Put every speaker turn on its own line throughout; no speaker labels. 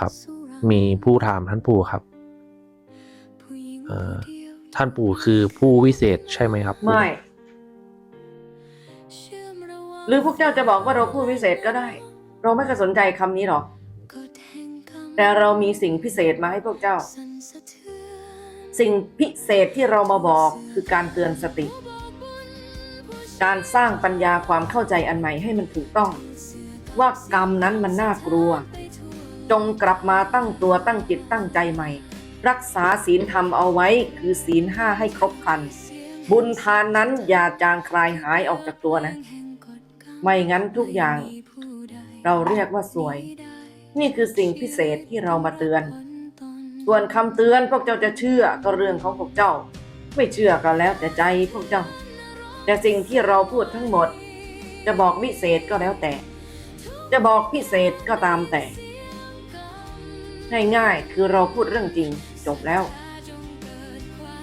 ครับ มีผู้ถามท่านปู่ครับเอ่อท่านปู่คือผู้วิเศษใช่ไหมครับ
ไม่ หรือพวกเจ้าจะบอกว่าเราผู้พิเศษก็ได้ เราไม่เคยสนใจคำนี้หรอก แต่เรามีสิ่งพิเศษมาให้พวกเจ้า สิ่งพิเศษที่เรามาบอกคือการเตือนสติ การสร้างปัญญาความเข้าใจอันใหม่ให้มันถูกต้อง ว่ากรรมนั้นมันน่ากลัว จงกลับมาตั้งตัวตั้งจิตตั้งใจใหม่ รักษาศีลธรรมเอาไว้คือศีลห้าให้ครบครัน บุญทานนั้นอย่าจางคลายหายออกจากตัวนะ ไม่งั้นทุกอย่าง เราเรียกว่าสวย นี่คือสิ่งพิเศษที่เรามาเตือน ส่วนคำเตือนพวกเจ้าจะเชื่อก็เรื่องของพวกเจ้า ไม่เชื่อก็แล้วแต่ใจพวกเจ้า แต่สิ่งที่เราพูดทั้งหมด จะบอกวิเศษก็แล้วแต่ จะบอกพิเศษก็ตามแต่ ง่ายๆ คือเราพูดเรื่องจริงจบแล้ว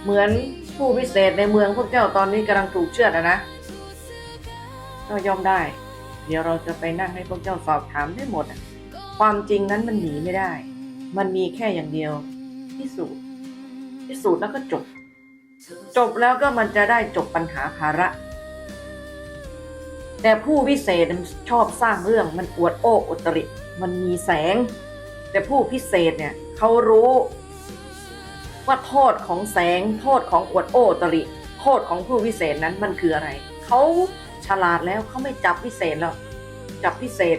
เหมือนผู้พิเศษในเมืองพวกเจ้าตอนนี้กำลังถูกเชื่อดนะก็ยอมได้ เดี๋ยวเราจะไปนั่งให้พวกเจ้าสอบถามได้หมดอะความจริงนั้นมันหนีไม่ได้ มันมีแค่อย่างเดียวพิสูจน์พิสูจน์แล้วก็จบ จบแล้วก็มันจะได้จบปัญหาภาระ แต่ผู้วิเศษมันชอบสร้างเรื่องมันอวดโอ้อดตริ มันมีแสง แต่ผู้พิเศษเนี่ยเขารู้ว่าโทษของแสงโทษของอวดโอตริ โทษของผู้วิเศษนั้นมันคืออะไร เขาฉลาดแล้วเขาไม่จับพิเศษหรอกจับพิเศษ